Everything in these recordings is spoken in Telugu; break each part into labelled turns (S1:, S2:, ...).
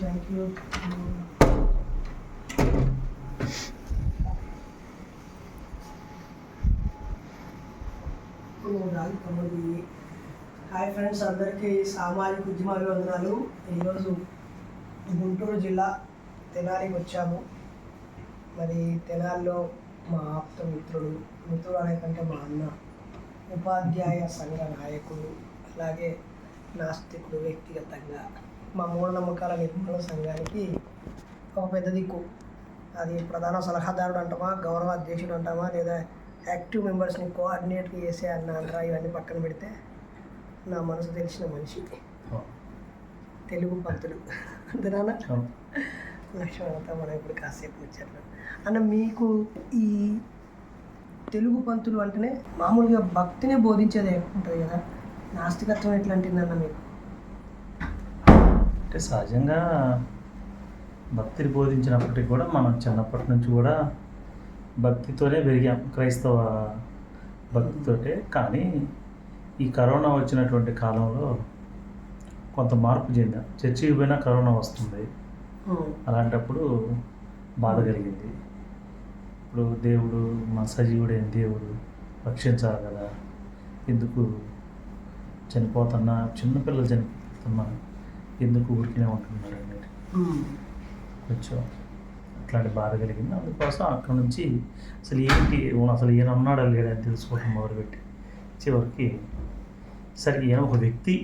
S1: థ్యాంక్ యూ హాయ్ ఫ్రెండ్స్ అందరికీ సామాజిక ఉద్యమ అభివందనాలు ఈరోజు గుంటూరు జిల్లా తెనాలికి వచ్చాము. మరి తెనాలిలో మా ఆప్త మిత్రుడు మిత్రుడు అనే కంటే మా అన్న ఉపాధ్యాయ సంఘ నాయకుడు అలాగే నాస్తికుడు వ్యక్తిగతంగా మా మూఢనమ్మకాల నిర్మూలన సంఘానికి ఒక పెద్ద దిక్కు. అది ప్రధాన సలహాదారుడు అంటామా గౌరవ అధ్యక్షుడు అంటామా లేదా యాక్టివ్ మెంబర్స్ని కోఆర్డినేట్ చేసే అన్న అంటారా ఇవన్నీ పక్కన పెడితే నా మనసు తెలిసిన మనిషి. తెలుగు పంతులు. అంతేనా లక్ష్మణతో మనం ఇప్పుడు కాసేపు వచ్చారు అన్న మీకు ఈ తెలుగు పంతులు అంటేనే మామూలుగా భక్తిని బోధించేది ఉంటుంది కదా? నాస్తికత్వం ఎట్లాంటిదన్న మీకు?
S2: అంటే సహజంగా భక్తిని బోధించినప్పటికీ కూడా మనం చిన్నప్పటి నుంచి కూడా భక్తితోనే పెరిగాం. క్రైస్తవ భక్తితోటే. కానీ ఈ కరోనా వచ్చినటువంటి కాలంలో కొంత మార్పు చెందాం. చర్చికి పోయినా కరోనా వస్తుంది. అలాంటప్పుడు బాధ కలిగింది. ఇప్పుడు దేవుడు మా సజీవుడైన దేవుడు రక్షించాలి కదా. ఎందుకు చనిపోతున్నా? చిన్నపిల్లలు చనిపోతున్నా? ఎందుకు ఊరికినే ఉంటున్నారు అనేది కొంచెం అట్లాంటి బాధ కలిగింది. అందుకోసం అక్కడ నుంచి అసలు ఏంటి? అసలు ఈయన ఉన్నాడా లేదని తెలుసుకోవడం మొదలుపెట్టి చివరికి సరే ఈయన ఒక వ్యక్తి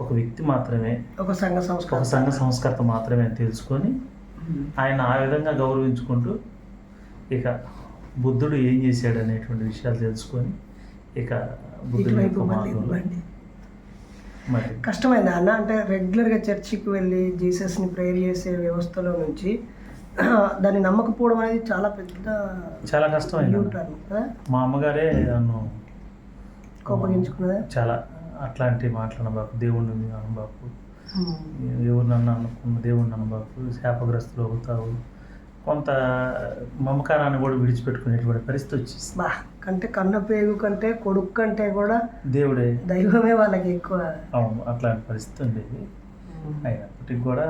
S2: ఒక వ్యక్తి మాత్రమే
S1: ఒక సంఘ
S2: ఒక
S1: సంస్కారం
S2: సంఘ సంస్కర్త మాత్రమే అని తెలుసుకొని ఆయన ఆ విధంగా గౌరవించుకుంటూ ఇక బుద్ధుడు ఏం చేశాడు అనేటువంటి విషయాలు తెలుసుకొని ఇక బుద్ధుడి యొక్క మార్గంలో
S1: కష్టమైందా అన్న అంటే రెగ్యులర్గా చర్చికి వెళ్ళి జీసస్ని ప్రేయర్ చేసే వ్యవస్థలో నుంచి దాన్ని నమ్మకపోవడం అనేది చాలా పెద్ద
S2: చాలా
S1: కదా
S2: మా అమ్మగారే నన్ను
S1: కోపగించుకున్నదా?
S2: చాలా అట్లాంటి మాటలు అనబాకు దేవుడిని అనబాకు. ఎవరు నన్ను అనుకున్న దేవుడిని అనబాకు శాపగ్రస్తులు అవుతావు. కొంత మమకారాన్ని కూడా విడిచిపెట్టుకునేటువంటి పరిస్థితి వచ్చేసి
S1: కంటే కన్న పేగు కంటే కొడుకు కంటే కూడా
S2: దేవుడే.
S1: దైవమే వాళ్ళకి ఎక్కువ.
S2: అవును అట్లాంటి పరిస్థితి ఉండేది. అయినప్పటికీ కూడా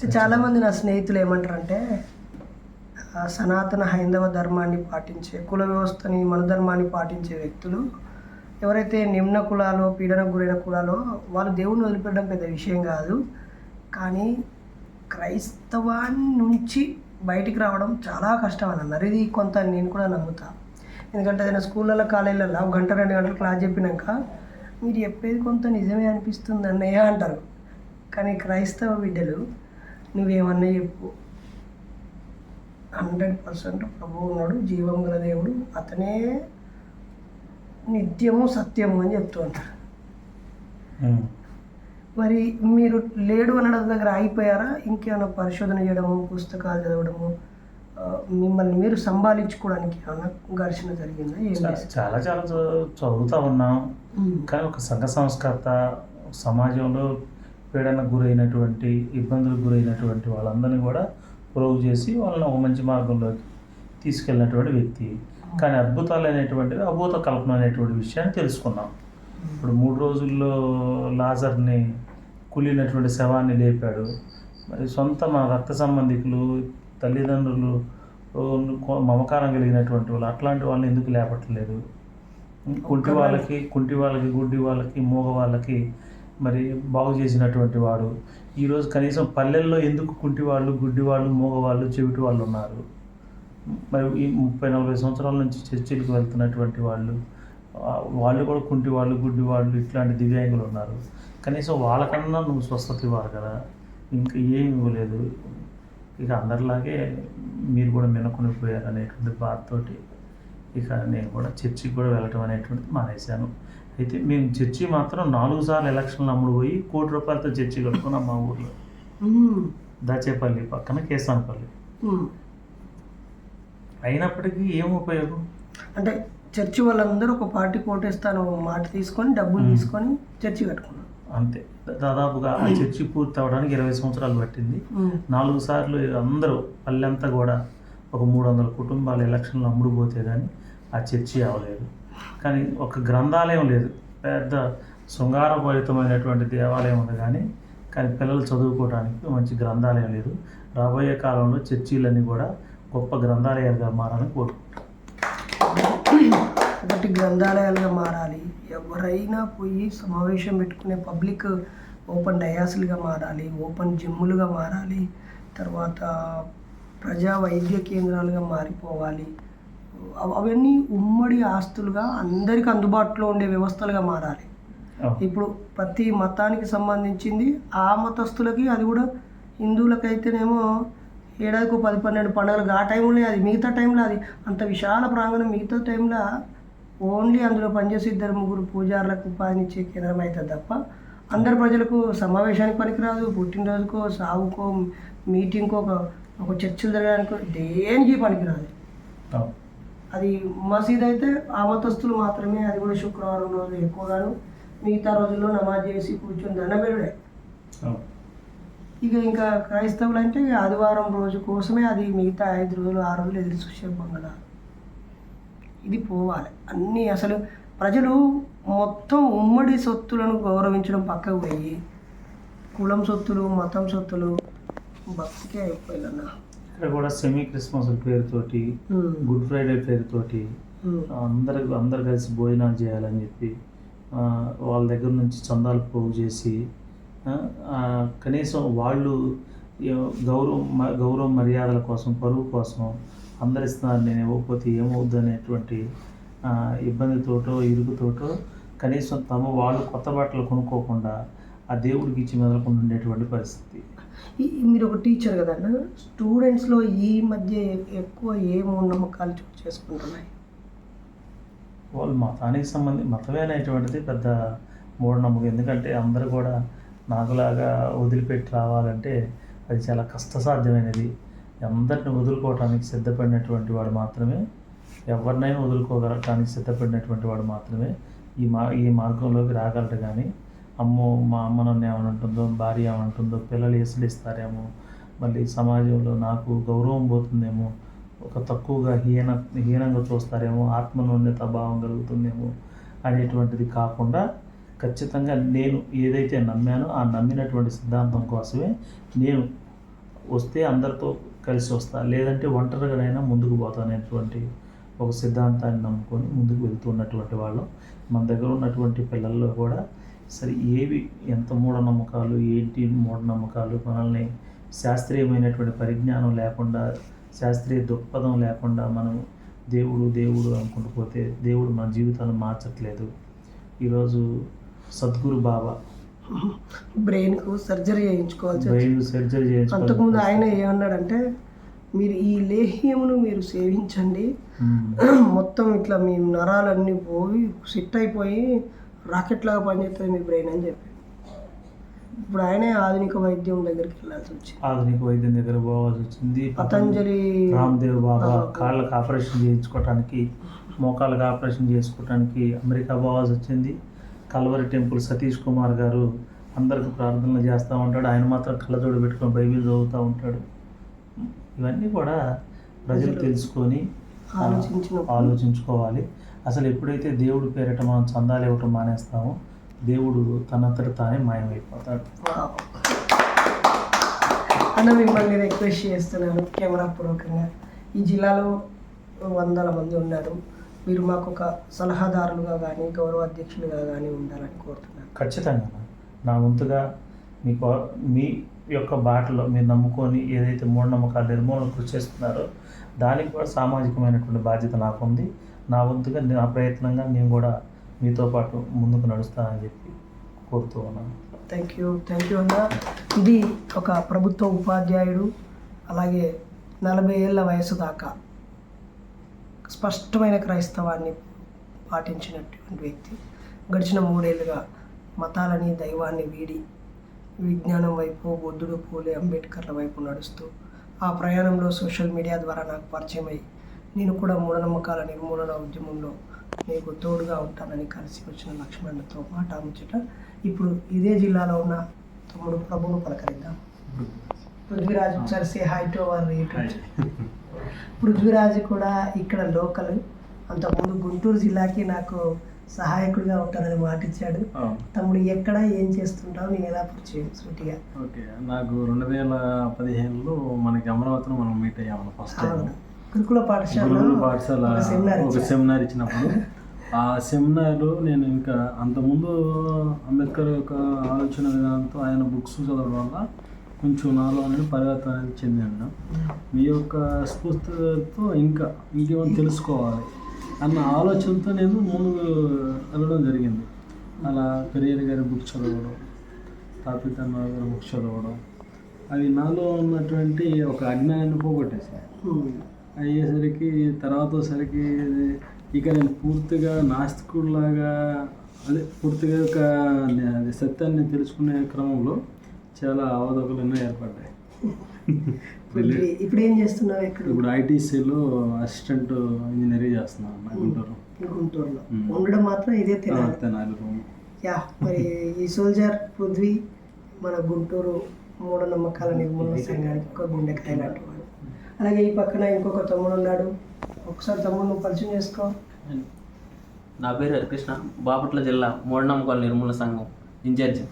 S1: సో చాలా మంది నా స్నేహితులు ఏమంటారంటే సనాతన హైందవ ధర్మాన్ని పాటించే కుల వ్యవస్థని మన ధర్మాన్ని పాటించే వ్యక్తులు ఎవరైతే నిమ్న కులాలో పీడనకు గురైన కులాలో వాళ్ళు దేవుణ్ణి వదిలిపెట్టడం పెద్ద విషయం కాదు. కానీ క్రైస్తవాన్ని నుంచి బయటికి రావడం చాలా కష్టం అని అన్నారు ఇది కొంత నేను కూడా నమ్ముతా. ఎందుకంటే ఏదైనా స్కూళ్ళలో కాలేజీలలో ఒక గంట రెండు గంటలు క్లాస్ చెప్పినాక మీరు చెప్పేది కొంత నిజమే అనిపిస్తుంది అన్నయ్య అంటారు. కానీ క్రైస్తవ బిడ్డలు నువ్వేమన్నా చెప్పు. హండ్రెడ్ పర్సెంట్ ప్రభువు ఉన్నాడు జీవం గల దేవుడు అతనే నిత్యము సత్యము అని చెప్తూ ఉంటారు. మరి మీరు లేడు అనడం దగ్గర ఆగిపోయారా ఇంకేమైనా పరిశోధన చేయడము పుస్తకాలు చదవడము మిమ్మల్ని మీరు సంభాళించుకోవడానికి ఏమైనా ఘర్షణ జరిగిందా?
S2: చాలా చాలా చదువు- చదువుతా ఉన్నాం. కానీ ఒక సంఘ సంస్కర్త సమాజంలో పీడనకు గురైనటువంటి ఇబ్బందులకు గురైనటువంటి వాళ్ళందరినీ కూడా ప్రోవ్ చేసి వాళ్ళని ఒక మంచి మార్గంలోకి తీసుకెళ్ళినటువంటి వ్యక్తి. కానీ అద్భుతాలు అనేటువంటివి అభూత కల్పన అనేటువంటి విషయాన్ని తెలుసుకున్నాం. ఇప్పుడు మూడు రోజుల్లో లాజర్ని కులినటువంటి శవాన్ని లేపాడు. మరి సొంత మా రక్త సంబంధికులు తల్లిదండ్రులు మమకారం కలిగినటువంటి వాళ్ళు అట్లాంటి వాళ్ళని ఎందుకు లేపట్లేదు? కుంటి వాళ్ళకి కుంటి వాళ్ళకి గుడ్డి వాళ్ళకి మూగ వాళ్ళకి మరి బాగు చేసినటువంటి వాడు. ఈరోజు కనీసం పల్లెల్లో ఎందుకు కుంటి వాళ్ళు గుడ్డి వాళ్ళు మూగ వాళ్ళు చెవిటి వాళ్ళు ఉన్నారు? మరి ఈ ముప్పై నలభై సంవత్సరాల నుంచి చర్చిలకు వెళ్తున్నటువంటి వాళ్ళు వాళ్ళు కూడా కుంటి వాళ్ళు గుడ్డి వాళ్ళు ఇట్లాంటి దివ్యాంగులు ఉన్నారు. కనీసం వాళ్ళకన్నా నువ్వు స్వస్థత ఇవ్వాలి కదా. ఇంకా ఏమి ఇవ్వలేదు. ఇక అందరిలాగే మీరు కూడా మినకొని పోయారు అనేటువంటి బాధతోటి ఇక నేను కూడా చర్చికి కూడా వెళ్ళటం అనేటువంటిది మానేశాను. అయితే మేము చర్చి మాత్రం నాలుగు సార్లు ఎలక్షన్లు అమ్ముడు పోయి కోటి రూపాయలతో చర్చి కట్టుకున్నాం మా ఊర్లో. దాచేపల్లి పక్కన కేసానపల్లి. అయినప్పటికీ ఏం ఉపయోగం?
S1: అంటే చర్చి వాళ్ళందరూ ఒక పార్టీ కోటేస్తాను మాట తీసుకొని డబ్బులు. తీసుకొని చర్చి కట్టుకున్నారు.
S2: అంతే. దాదాపుగా ఆ చర్చి పూర్తి అవడానికి ఇరవై సంవత్సరాలు పట్టింది.
S1: ఉమ్,
S2: నాలుగు సార్లు అందరూ పల్లెంతా కూడా ఒక మూడు వందల కుటుంబాలు ఎలక్షన్లు అమ్ముడుపోతే కానీ ఆ చర్చి అవ్వలేదు కానీ ఒక గ్రంథాలయం లేదు. పెద్ద శృంగారభరితమైనటువంటి దేవాలయం ఉంది కానీ కానీ పిల్లలు చదువుకోవడానికి మంచి గ్రంథాలయం లేదు. రాబోయే కాలంలో చర్చీలన్నీ కూడా గొప్ప గ్రంథాలయాలుగా మారాలని కోరుకుంటాం
S1: ఒకటి గ్రంథాలయాలుగా మారాలి. ఎవరైనా పోయి సమావేశం పెట్టుకునే పబ్లిక్ ఓపెన్ డయాసులుగా మారాలి ఓపెన్ జిమ్ములుగా మారాలి తర్వాత ప్రజా వైద్య కేంద్రాలుగా మారిపోవాలి. అవ- అవన్నీ ఉమ్మడి ఆస్తులుగా అందరికీ అందుబాటులో ఉండే వ్యవస్థలుగా మారాలి. ఇప్పుడు ప్రతి మతానికి సంబంధించింది ఆ మతస్థులకి అది కూడా హిందువులకైతేనేమో ఏడాదికి పది పన్నెండు పండుగలు ఆ టైంలో అది మిగతా టైంలో అది అంత విశాల ప్రాంగణం మిగతా టైంలో ఓన్లీ అందులో పనిచేసే ఇద్దరు ముగ్గురు పూజారులకు ఉపాధినిచ్చే కేంద్రం అవుతుంది తప్ప అందరు ప్రజలకు సమావేశానికి పనికిరాదు పుట్టినరోజుకో సావుకో మీటింగ్కో ఒక చర్చలు జరగడానికో దేనికి పనికిరాదు. అది మసీద్ అయితే ఆ మతస్థులు మాత్రమే అది కూడా శుక్రవారం రోజు ఎక్కువగాను మిగతా రోజుల్లో నమాజ్ చేసి కూర్చొని దండబెరుడే. ఇక ఇంకా క్రైస్తవులు అంటే ఆదివారం రోజు కోసమే అది మిగతా ఐదు రోజులు ఆరు రోజులు ఎదురు చూసే పండుగ ఇది పోవాలి. అన్నీ అసలు ప్రజలు మొత్తం ఉమ్మడి సొత్తులను గౌరవించడం పక్కకు పోయి కులం సొత్తులు మతం సొత్తులు భక్తికే అయిపోయిందన్న
S2: ఇక్కడ కూడా సెమీ క్రిస్మస్ పేరుతోటి గుడ్ ఫ్రైడే పేరుతోటి అందరు అందరు కలిసి భోజనాలు చేయాలని చెప్పి వాళ్ళ దగ్గర నుంచి చందాలు పోగు చేసి కనీసం వాళ్ళు గౌరవం గౌరవ మర్యాదల కోసం పరువు కోసం అందరు ఇస్తున్నారు నేను ఇవ్వకపోతే ఏమవుద్దు అనేటువంటి ఇబ్బందితోటో ఇరుగుతోటో కనీసం తమ వాళ్ళు కొత్త బట్టలు కొనుక్కోకుండా ఆ దేవుడికి ఇచ్చి మెదలకుండా ఉండేటువంటి పరిస్థితి.
S1: మీరు ఒక టీచర్ కదన్న స్టూడెంట్స్లో ఈ మధ్య ఎక్కువ ఏ మూఢనమ్మకాలు చేసుకుంటున్నాయి?
S2: వాళ్ళు మతానికి సంబంధి మతమే అనేటువంటిది పెద్ద మూఢనమ్మకం. ఎందుకంటే అందరూ కూడా నాకులాగా వదిలిపెట్టి రావాలంటే అది చాలా కష్టసాధ్యమైనది. అందరిని వదులుకోవటానికి సిద్ధపడినటువంటి వాడు మాత్రమే ఎవరినైనా వదులుకోగలటానికి సిద్ధపడినటువంటి వాడు మాత్రమే ఈ మా ఈ మార్గంలోకి రాగలడు కానీ అమ్మో మా అమ్మ నన్ను ఏమనంటుందో భార్య ఏమంటుందో పిల్లలు ఎసడిస్తారేమో మళ్ళీ సమాజంలో నాకు గౌరవం పోతుందేమో ఒక తక్కువగా హీన హీనంగా చూస్తారేమో ఆత్మనోన్యత భావం కలుగుతుందేమో అనేటువంటిది కాకుండా ఖచ్చితంగా నేను ఏదైతే నమ్మానో ఆ నమ్మినటువంటి సిద్ధాంతం కోసమే నేను వస్తే అందరితో కలిసి వస్తా. లేదంటే ఒంటరిగానైనా ముందుకు పోతానేటువంటి ఒక సిద్ధాంతాన్ని నమ్ముకొని ముందుకు వెళ్తున్నటువంటి వాళ్ళు. మన దగ్గర ఉన్నటువంటి పిల్లల్లో కూడా సరే ఏవి ఎంత మూఢనమ్మకాలు ఏంటి మూఢనమ్మకాలు మనల్ని శాస్త్రీయమైనటువంటి పరిజ్ఞానం లేకుండా శాస్త్రీయ దృక్పథం లేకుండా మనం దేవుడు దేవుడు అనుకుంటూ పోతే దేవుడు మన జీవితాన్ని మార్చట్లేదు. ఈరోజు సద్గురు బాబా
S1: బ్రెయిన్కు సర్జరీ చేయించుకోవాల్సి వచ్చింది.
S2: బ్రెయిన్ సర్జరీ
S1: అంతకుముందు ఆయన ఏమన్నాడంటే మీరు ఈ లేహ్యమును మీరు సేవించండి. మొత్తం ఇట్లా మీ నరాలన్నీ పోయి సిట్ అయిపోయి రాకెట్ లాగా పనిచేస్తుంది మీ బ్రెయిన్ అని చెప్పి. ఇప్పుడు ఆయనే ఆధునిక వైద్యం దగ్గరికి వెళ్ళాల్సి వచ్చింది.
S2: ఆధునిక వైద్యం దగ్గర పోవాల్సి వచ్చింది.
S1: పతంజలి
S2: రామ్దేవ్ బాబా కాళ్ళకి ఆపరేషన్ చేయించుకోవటానికి మోకాళ్ళకి ఆపరేషన్ చేసుకోవటానికి అమెరికా పోవాల్సి వచ్చింది. కల్వరి టెంపుల్ సతీష్ కుమార్ గారు అందరికి ప్రార్థనలు చేస్తూ ఉంటాడు. ఆయన మాత్రం కళ్ళజోడు పెట్టుకొని బైబిల్ చదువుతూ ఉంటాడు. ఇవన్నీ కూడా ప్రజలు తెలుసుకొని ఆలోచించుకోవాలి. అసలు ఎప్పుడైతే దేవుడి పేరిట మనం చందాలు ఇవ్వటం మానేస్తామో దేవుడు తనంతట తానే మాయమైపోతాడు.
S1: అన్న మిమ్మల్ని రిక్వెస్ట్ చేస్తున్నాను కెమెరా పూర్వకంగా. ఈ జిల్లాలో వందల మంది ఉన్నారు. మీరు మాకు ఒక సలహాదారులుగా కానీ గౌరవ అధ్యక్షులుగా కానీ ఉండాలని కోరుతున్నాను.
S2: ఖచ్చితంగా నా వంతుగా మీకు మీ యొక్క బాటలో మీరు నమ్ముకొని ఏదైతే మూఢనమ్మకాల నిర్మూలన కృషి చేస్తున్నారో దానికి కూడా సామాజికమైనటువంటి బాధ్యత నాకు ఉంది నా వంతుగా నా ప్రయత్నంగా నేను కూడా మీతో పాటు ముందుకు నడుస్తానని చెప్పి కోరుతూ ఉన్నాను.
S1: థ్యాంక్ యూ థ్యాంక్ యూ అన్న. ఇది ఒక ప్రభుత్వ ఉపాధ్యాయుడు అలాగే నలభై ఏళ్ళ వయసు దాకా స్పష్టమైన క్రైస్తవాన్ని పాటించినటువంటి వ్యక్తి గడిచిన మూడేళ్ళుగా మతాలని దైవాన్ని వీడి విజ్ఞానం వైపు బుద్ధుడు పూలే అంబేద్కర్ల వైపు నడుస్తూ ఆ ప్రయాణంలో సోషల్ మీడియా ద్వారా నాకు పరిచయం అయ్యి నేను కూడా మూఢనమ్మకాల నిర్మూలన ఉద్యమంలో నీకు తోడుగా ఉంటానని కలిసి వచ్చిన లక్ష్మణ్తో మాట ముచ్చట ఇప్పుడు ఇదే జిల్లాలో ఉన్న తమ్ముడు ప్రభును పలకరిద్దాం. పృథ్వీరాజ్ ఒకసారి say hi to our YouTube Prithviraj కూడా ఇక్కడ లోకల్. అంతకుముందు గుంటూరు జిల్లాకి నాకు సహాయకుడిగా ఉంటానని మాట ఇచ్చాడు. తమ్ముడు ఎక్కడ ఏం చేస్తుంటావు? నేను ఎలా పరిచయం? సూటిగా
S3: ఓకే. నాకు రెండు వేల పదిహేనులో మనకి అమరావతిలో మనం మీట్ అయ్యాము ఫస్ట్.
S1: గురుకుల
S3: గురువుల పాఠశాల
S1: ఒక సెమినార్.
S3: సెమినార్ ఇచ్చినప్పుడు. ఆ సెమినార్లో నేను ఇంకా అంతకుముందు అంబేద్కర్ యొక్క ఆలోచన విధానంతో ఆయన బుక్స్ చదవడం వల్ల కొంచెం నాలో అనేది పరివర్తన అనేది చెందాను మీ యొక్క స్ఫూర్తితో ఇంకా ఇంకేమైనా తెలుసుకోవాలి అన్న ఆలోచనతో నేను ముందుకు వెళ్ళడం జరిగింది. అలా పెరియర్ గారి బుక్ చదవడం తాపితన్న గారి బుక్ చదవడం అవి నాలో ఉన్నటువంటి ఒక అజ్ఞానాన్ని పోగొట్టేసాయి
S1: ఉమ్.
S3: అయ్యేసరికి తర్వాత సరికి ఇక నేను పూర్తిగా నాస్తికుడిలాగా అదే పూర్తిగా ఒక అది సత్యాన్ని తెలుసుకునే క్రమంలో చాలా అవధకులు ఎన్నో ఏర్పడ్డాయి.
S1: ఇప్పుడు ఇప్పుడు ఏం చేస్తున్నావు ఎక్కడ
S3: ఇప్పుడు ఐటీసీలో అసిస్టెంట్ ఇంజనీరింగ్ చేస్తున్నాను గుంటూరు
S1: గుంటూరులో. ఉండడం మాత్రం ఇదే తినాలి. యా మరి ఈ సోల్జర్ పృథ్వీ మన గుంటూరు మూఢనమ్మకాల నిర్మూలన సంఘానికి ఒక గుండెకాయ లాంటి వాడు. అలాగే ఈ పక్కన ఇంకొక తమ్ముడు ఉన్నాడు. ఒకసారి తమ్ముడు పరిచయం చేసుకో.
S4: నా పేరు హరికృష్ణ. బాపట్ల జిల్లా మూఢనమ్మకాల నిర్మూలన సంఘం ఇన్ఛార్జ్.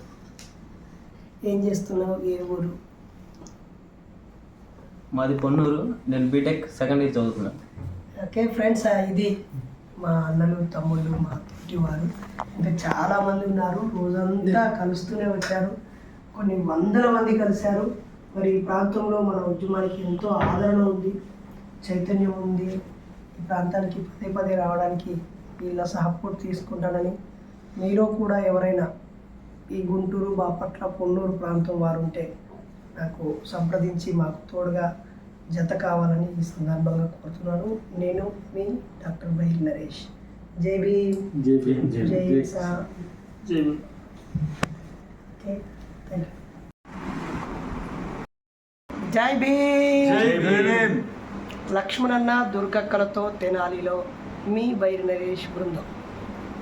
S1: ఏం చేస్తున్నావు? ఏ ఊరు?
S4: మాది పొన్నూరు. నేను బీటెక్ సెకండ్ ఇయర్ చదువుతున్నాను
S1: ఓకే ఫ్రెండ్స్ ఇది మా అన్నలు తమ్ముళ్ళు మా తోటి వారు. ఇంకా చాలా మంది ఉన్నారు. రోజంతా కలుస్తూనే వచ్చారు. కొన్ని వందల మంది కలిశారు. మరి ఈ ప్రాంతంలో మన ఉద్యమానికి ఎంతో ఆదరణ ఉంది చైతన్యం ఉంది. ఈ ప్రాంతానికి పదే పదే రావడానికి వీళ్ళ సపోర్ట్ తీసుకుంటానని మీరు కూడా ఎవరైనా ఈ గుంటూరు బాపట్ల పొన్నూరు ప్రాంతం వారు ఉంటే నాకు సంప్రదించి మాకు తోడుగా జత కావాలని ఈ సందర్భంగా కోరుతున్నాను. నేను మీ డాక్టర్ బైర్ నరేష్. జై భీమ్. జై సా ఓకే. థ్యాంక్ యూ జై భీమ్. లక్ష్మణన్న దుర్గక్కలతో తెనాలిలో మీ బైర్ నరేష్ బృందం.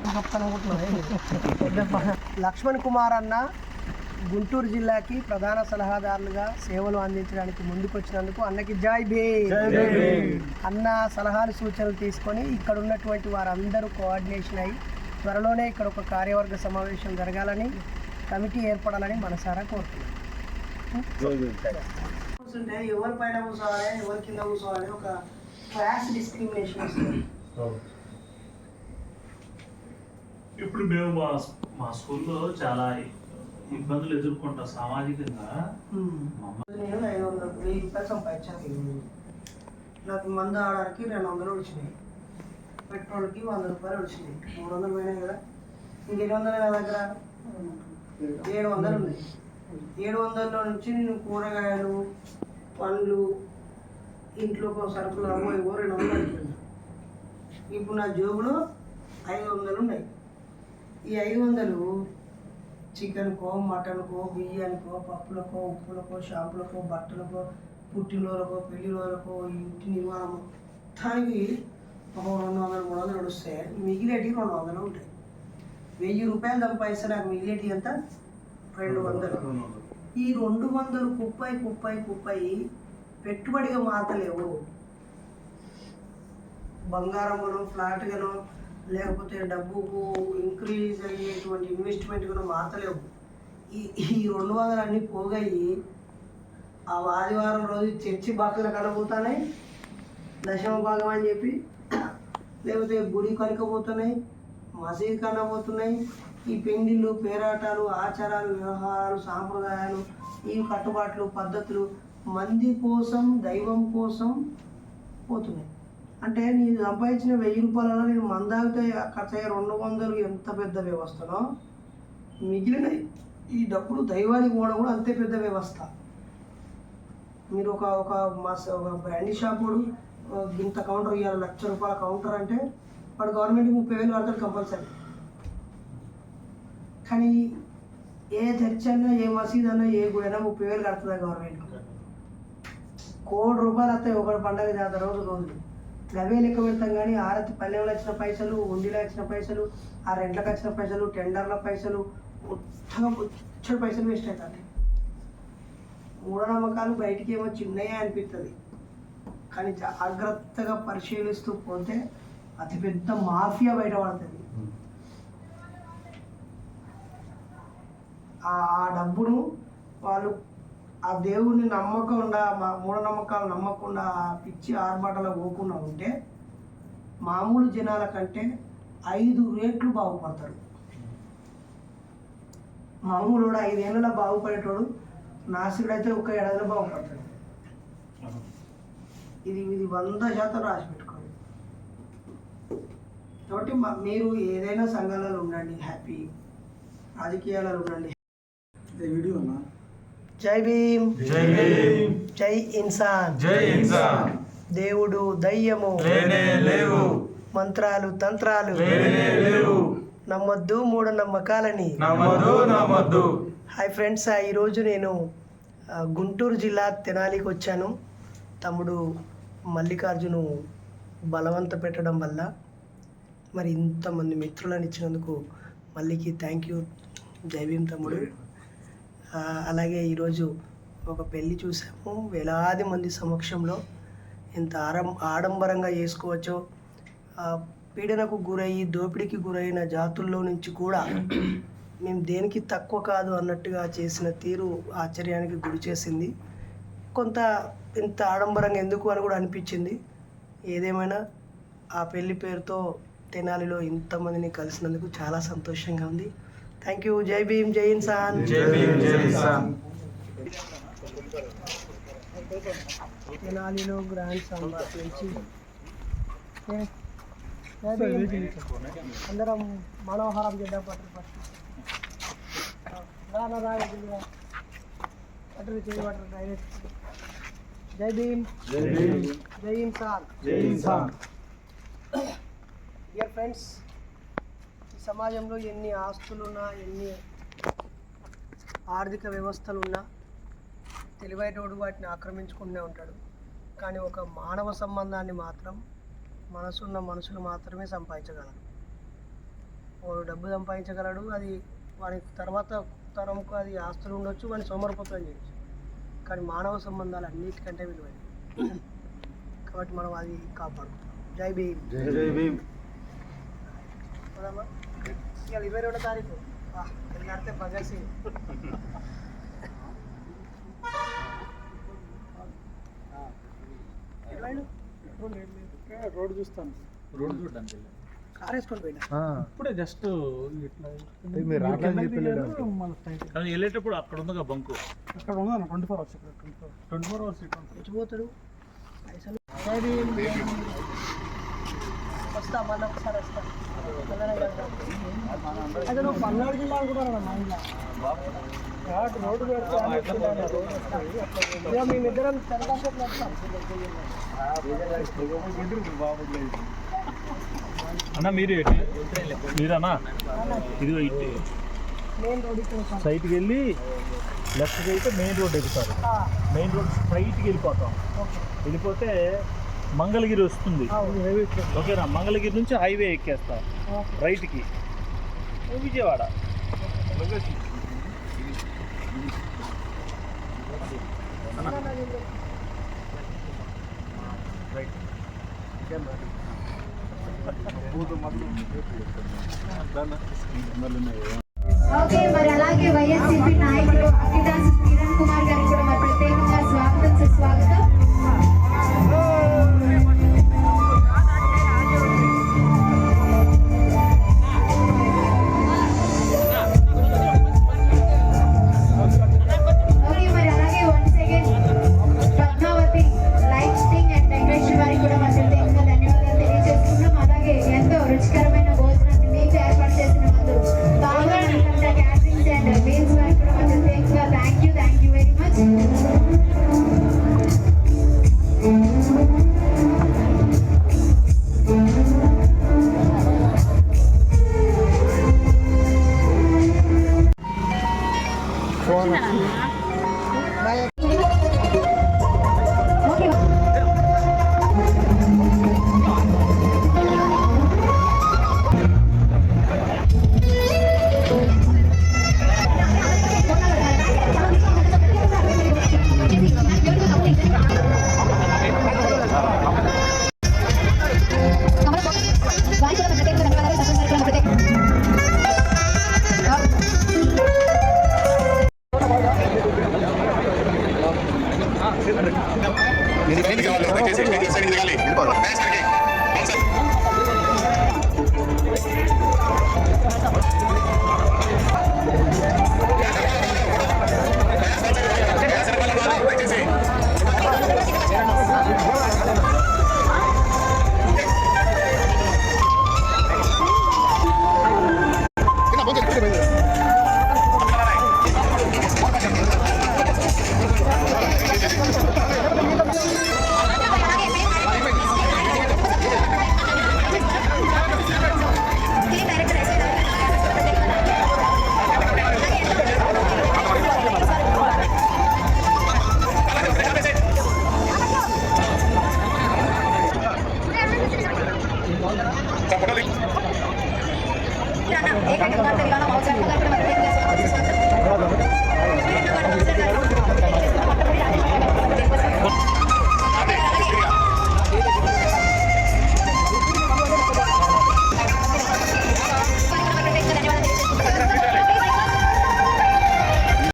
S1: లక్ష్మణ్ కుమార్ అన్న గుంటూరు జిల్లాకి ప్రధాన సలహాదారులుగా సేవలు అందించడానికి ముందుకొచ్చినందుకు అన్నకి జై భీమ్. అన్న సలహాలు సూచనలు తీసుకొని ఇక్కడ ఉన్నటువంటి వారందరూ కోఆర్డినేషన్ అయ్యి త్వరలోనే ఇక్కడ ఒక కార్యవర్గ సమావేశం జరగాలని కమిటీ ఏర్పడాలని మనసారా కోరుతున్నాను ఎవరి పైన కూర్చోవాలి ఎవరి కింద కూర్చోవాలి ఒక క్లాస్ డిస్క్రిమినేషన్ వస్తుంది.
S2: ఇప్పుడు మేము మా మా స్కూల్లో చాలా ఇబ్బందులు ఎదుర్కొంటాం సామాజికంగా.
S1: నేను ఐదు వందలు వెయ్యి రూపాయలు సంపాదించాను నాకు మందు ఆడడానికి రెండు వందలు వచ్చినాయి. పెట్రోల్కి వంద రూపాయలు వచ్చినాయి. మూడు వందలు పోయినాయి కదా. ఇంకెన్ని వందలు నా దగ్గర? ఏడు వందలు ఉన్నాయి. ఏడు వందల నుంచి నేను కూరగాయలు పండ్లు ఇంట్లో ఒక సరుకులు అమ్మో ఇవో రెండు వందలు అయిపోయింది ఇప్పుడు నా జోబులో ఐదు వందలు ఉన్నాయి. ఈ ఐదు వందలు చికెన్కో మటన్కో బియ్యానికో పప్పులకో ఉప్పులకో షాంపులకో బట్టలకో పుట్టినరోజులకో పెళ్ళి రోజులకో ఇంటి నిర్మాణం మొత్తానికి ఒక రెండు వందలు మూడు వందలు నడుస్తే మిగిలేటి రెండు వందలు ఉంటాయి. వెయ్యి రూపాయలు సంపాదిస్తే నాకు మిగిలేటి ఎంత? రెండు వందలు. ఈ రెండు వందలు కుప్పై కుప్పై కుప్పై పెట్టుబడిగా మారతలేవు. బంగారం కొను ఫ్లాట్ గాను లేకపోతే డబ్బుకు ఇంక్రీజ్ అయ్యేటువంటి ఇన్వెస్ట్మెంట్ కూడా మారతలేవు. ఈ ఈ రెండు వందలన్నీ పోగయ్యి ఆ ఆదివారం రోజు చర్చి బాకులు కడబోతున్నాయి దశమ భాగం అని చెప్పి. లేకపోతే గుడి కనుకపోతున్నాయి మసీద్ కనబోతున్నాయి. ఈ పెండిళ్ళు పేరాటాలు ఆచారాలు వ్యవహారాలు సాంప్రదాయాలు ఈ కట్టుబాట్లు పద్ధతులు మంది కోసం దైవం కోసం పోతున్నాయి. అంటే నేను సంపాదించిన వెయ్యి రూపాయలలో నేను మందాగితే ఖర్చు అయ్యే రెండు వందలు ఎంత పెద్ద వ్యవస్థనో? మిగిలిన ఈ డబ్బులు దైవానికి పోవడం కూడా అంతే పెద్ద వ్యవస్థ. మీరు ఒక ఒక ఒక బ్రాండీ షాప్ వాడు ఆ, ఇంత కౌంటర్ ఇవ్వాలి లక్ష రూపాయల కౌంటర్ అంటే వాడు గవర్నమెంట్కి ముప్పై వేలు కడతాడు కంపల్సరీ. కానీ ఏ చర్చ్ అన్నా ఏ మసీద్ అన్నా ఏ గుడి అయినా ముప్పై వేలు కడుతుందా గవర్నమెంట్ కోటి రూపాయలు వస్తాయి ఒక పండగ జాతర రోజు రోజు అవే లెక్క పెడతాం కానీ ఆరతి పల్లెలో వచ్చిన పైసలు ఉండిలో వచ్చిన పైసలు ఆ రెంట్లకు వచ్చిన పైసలు టెండర్ల పైసలు ఉత్తగా ఉచ్చడి పైసలు వేస్ట్ అవుతాయి మూఢనమ్మకాలు బయటికి ఏమో చిన్నయ్యా అనిపిస్తుంది కానీ జాగ్రత్తగా పరిశీలిస్తూ పోతే అతిపెద్ద మాఫియా బయటపడుతుంది. ఆ డబ్బును వాళ్ళు ఆ దేవుడిని నమ్మకుండా మా మూఢనమ్మకాలు నమ్మకుండా ఆ పిచ్చి ఆర్భాటలో పోకుండా ఉంటే మామూలు జనాల కంటే ఐదు రేట్లు బాగుపడతారు. మామూలు ఐదేళ్ళలో బాగుపడేటోడు నాసికుడైతే ఒక ఏడాదిలో బాగుపడతాడు. ఇది ఇది వంద శాతం రాసి పెట్టుకోండి. కాబట్టి మీరు ఏదైనా సంఘాలలో ఉండండి హ్యాపీ. రాజకీయాలలో ఉండండి.
S3: వీడియో
S1: జై భీమ్.
S5: జై భీమ్.
S1: జై ఇన్సాన్.
S5: జై ఇన్సాన్.
S1: దేవుడు దయ్యము.
S5: లేనే లేవు.
S1: మంత్రాలు తంత్రాలు.
S5: లేనే లేవు.
S1: నమ్మొద్దు మూఢనమ్మకాలని
S5: నమ్మదు నమ్మద్దు
S1: హాయ్ ఫ్రెండ్స్ ఆ, ఈరోజు నేను గుంటూరు జిల్లా తెనాలికి వచ్చాను. తమ్ముడు మల్లికార్జును బలవంత పెట్టడం వల్ల మరి ఇంతమంది మిత్రులను ఇచ్చినందుకు మల్లికి థ్యాంక్ యూ జై భీమ్ తమ్ముడు. అలాగే ఈరోజు ఒక పెళ్ళి చూసాము. వేలాది మంది సమక్షంలో ఎంత ఆరం ఆడంబరంగా చేసుకోవచ్చో పీడనకు గురయ్యి దోపిడీకి గురైన జాతుల్లో నుంచి కూడా మేము దేనికి తక్కువ కాదు అన్నట్టుగా చేసిన తీరు ఆశ్చర్యానికి గురి చేసింది. కొంత ఇంత ఆడంబరంగా ఎందుకు అని కూడా అనిపించింది. ఏదేమైనా ఆ పెళ్ళి పేరుతో తెనాలిలో ఇంతమందిని కలిసినందుకు చాలా సంతోషంగా ఉంది. థ్యాంక్ యూ జై భీమ్ జై ఇన్సాన్
S5: జై భీమ్ జై ఇన్సాన్
S1: తెనాలిలో గ్రాండ్ సంబార్ నుంచి ఏ, జై భీమ్. అందరం మనోహరం చేద్దాం పట్టు ఫస్ట్ రా రా ఎదురుగా. పట్టు చేయి పట్టు డైరెక్ట్ జై భీమ్
S5: జై భీమ్
S1: జై ఇన్సాన్
S5: జై ఇన్సాన్
S1: డియర్ ఫ్రెండ్స్ ఈ సమాజంలో ఎన్ని ఆస్తులున్నా ఎన్ని ఆర్థిక వ్యవస్థలున్నా తెలివైనోడు వాటిని ఆక్రమించుకుంటూనే ఉంటాడు. కానీ ఒక మానవ సంబంధాన్ని మాత్రం మనసున్న మనుషులు మాత్రమే సంపాదించగలరు. వాడు డబ్బు సంపాదించగలడు అది వాడి తర్వాత తరంకు అది ఆస్తులు ఉండొచ్చు వాడిని సోమరపోతం చేయొచ్చు కానీ మానవ సంబంధాలు అన్నిటికంటే విలువైనవి. కాబట్టి మనం అది కాపాడుకుంటాం జై భీమ్.
S5: జై భీమ్.
S1: ఇవాళ ఇరవై రెండో తారీఖు. తెల్లారితే భగత్ సింగ్?
S3: రోడ్ చూస్తాను. రోడ్ చూడడానికి
S1: కార్ వేసుకొని పోయినా?
S3: ఇప్పుడే జస్ట్ ఇట్లా
S2: వెళ్ళేటప్పుడు అక్కడ ఉందిగా బంకు.
S3: అక్కడ ఉన్నాను twenty four hours twenty four. Hours.
S1: వచ్చిపోతాడు పైసలు. వస్తా మళ్ళీ ఒకసారి వస్తా. అయితే నువ్వు పల్నాడు జిల్లా అనుకుంటాను మా ఇంట్లో. రోడ్డు పెడతా మేమిద్దరం తెలంగాణ వస్తాం.
S2: అన్న మీరు మీరన్నా ఇదిగో ఇటు. సైట్కి వెళ్ళి లెఫ్ట్కి అయితే మెయిన్ రోడ్ ఎక్కుతారు.
S1: ఆ,
S2: మెయిన్ రోడ్ స్ట్రైట్కి వెళ్ళిపోతాం.
S1: ఓకే.
S2: వెళ్ళిపోతే మంగళగిరి వస్తుంది. ఓకేనా? మంగళగిరి నుంచి హైవే ఎక్కేస్తాం. రైట్కి. విజయవాడ.
S6: ఓకే మరి అలాగే వైఎస్సీపీ